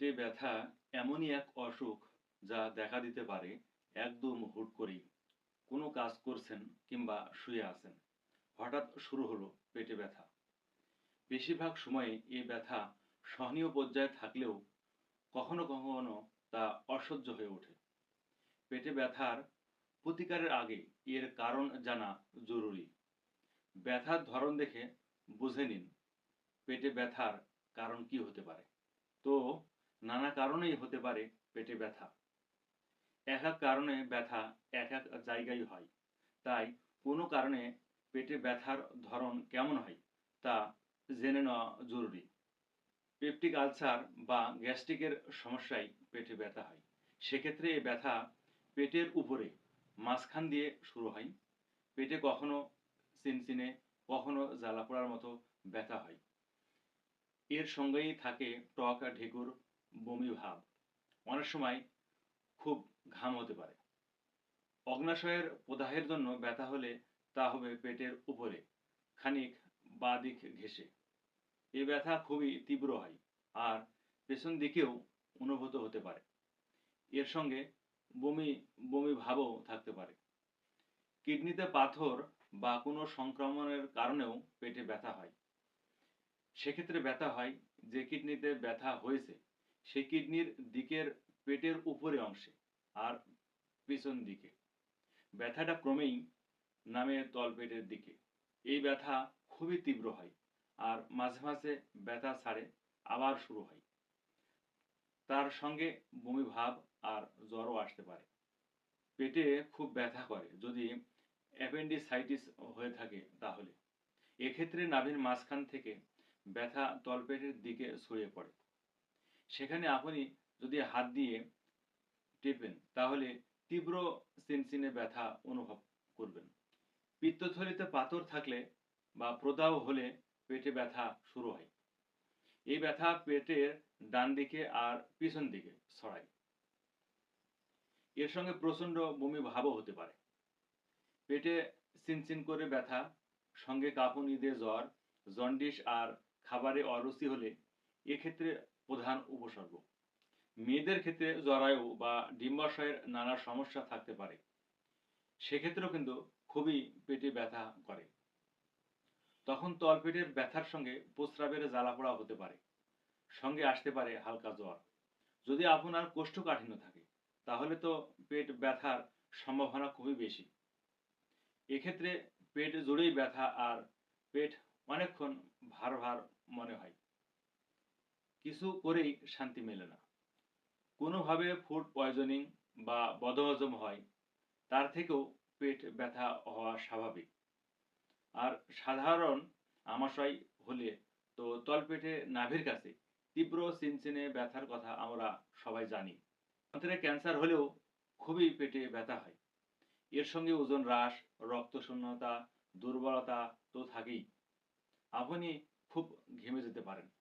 পেটে ব্যথা এমনই এক অসুখ যা দেখা দিতে পারে একদম হুট করেই। কোনো কাজ করছেন কিংবা শুয়ে আছেন। হঠাৎ শুরু হলো পেটে ব্যথা। বেশিরভাগ সময়ে এই ব্যথা সহনীয় পর্যায়ে থাকলেও কখনো কখনো তা অসহ্য হয়ে ওঠে। পেটে ব্যথার প্রতিকারের আগে এর কারণ জানা জরুরি। ব্যথার ধরন দেখে বুঝে নিন, পেটে ব্যথার কারণ কি হতে পারে। তো নানা কারণেই হতে পারে পেটে ব্যথা। এক এক কারণে ব্যথা এক এক জায়গায় হয়। তাই কোনো কারণে পেটে ব্যথার ধরন কেমন হয় তা জেনে নেওয়া জরুরি। পেপটিক আলসার বা গ্যাস্ট্রিকের সমস্যায় পেটে ব্যথা হয়। সেক্ষেত্রে এই ব্যথা পেটের উপরে মাঝখান দিয়ে শুরু হয়। পেটে কখনো চিনচিনে কখনো জ্বালা পোড়ার মতো ব্যথা হয়। এর সঙ্গেই থাকে টক, ঢেকুর বমি ভাব। অনেক সময় খুব ঘাম হতে পারে। অগ্নাশয়ের প্রদাহের জন্য ব্যথা হলে তা হবে পেটের উপরে, খানিক বাঁ দিক ঘেঁষে। এই ব্যথা খুবই তীব্র হয় আর পেছন দিকেও অনুভূত হতে পারে। এর সঙ্গে বমি বমি ভাবও থাকতে পারে। কিডনিতে পাথর বা কোনো সংক্রমণের কারণেও পেটে ব্যথা হয়। সেক্ষেত্রে ব্যথা হয় যে কিডনিতে ব্যথা হয়েছে। সেই কিডনির দিকের পেটের উপরে অংশে আর পিছন দিকে। ব্যথাটা ক্রমেই নামে তলপেটের দিকে। এই ব্যথা খুবই তীব্র হয় আর মাঝে মাঝে ব্যথা ছাড়ে আবার শুরু হয়। তার সঙ্গে বমি ভাব আর জ্বরও আসতে পারে। পেটে খুব ব্যথা করে। যদি অ্যাপেন্ডিসাইটিস হয়ে থাকে তাহলে। এক্ষেত্রে নাভির মাঝখান থেকে ব্যথা তলপেটের দিকে ছড়িয়ে পড়ে। সেখানে আপনি যদি হাত দিয়ে টেপেন, তাহলে তীব্র চিনচিনে ব্যথা অনুভব করবেন। পিত্তথলিতে পাথর থাকলে বা প্রদাহ হলে পেটে ব্যথা শুরু হয়। এই ব্যথা পেটের ডান দিকে আর পিছন দিকে ছড়ায়। এর সঙ্গে প্রচণ্ড বমি ভাবও হতে পারে। পেটে চিনচিন করে ব্যথা, সঙ্গে কাঁপুনি দিয়ে জ্বর, জন্ডিস আর খাবারে অরুচি হলে এক্ষেত্রে প্রধান উপসর্গ। মেয়েদের ক্ষেত্রে জরায়ু বা ডিম্বাশয়ের নানা সমস্যা থাকতে পারে। সেক্ষেত্রেও কিন্তু খুবই পেটে ব্যথা করে। তখন তলপেটের ব্যথার সঙ্গে প্রস্রাবের জ্বালাপোড়া হতে পারে। সঙ্গে আসতে পারে হালকা জ্বর। যদি আপনার কোষ্ঠকাঠিন্য থাকে, তাহলে তো পেট ব্যথার সম্ভাবনা খুবই বেশি। এক্ষেত্রে পেট জুড়েই ব্যথা আর পেট অনেকক্ষণ ভার ভার মনে হয়। কিছু করেই শান্তি মেলে না। কোনোভাবে ফুড পয়জনিং বা বদহজম হয়, তার থেকেও পেট ব্যথা হওয়া স্বাভাবিক। আর সাধারণ আমাশয় হলে তো তলপেটে নাভির কাছে তীব্র চিনচিনে ব্যথার কথা আমরা সবাই জানি। অন্তরে ক্যান্সার হলেও খুবই পেটে ব্যথা হয়। এর সঙ্গে ওজন হ্রাস, রক্তশূন্যতা, দুর্বলতা তো থাকেই। আপনি খুব ঘেমে যেতে পারেন।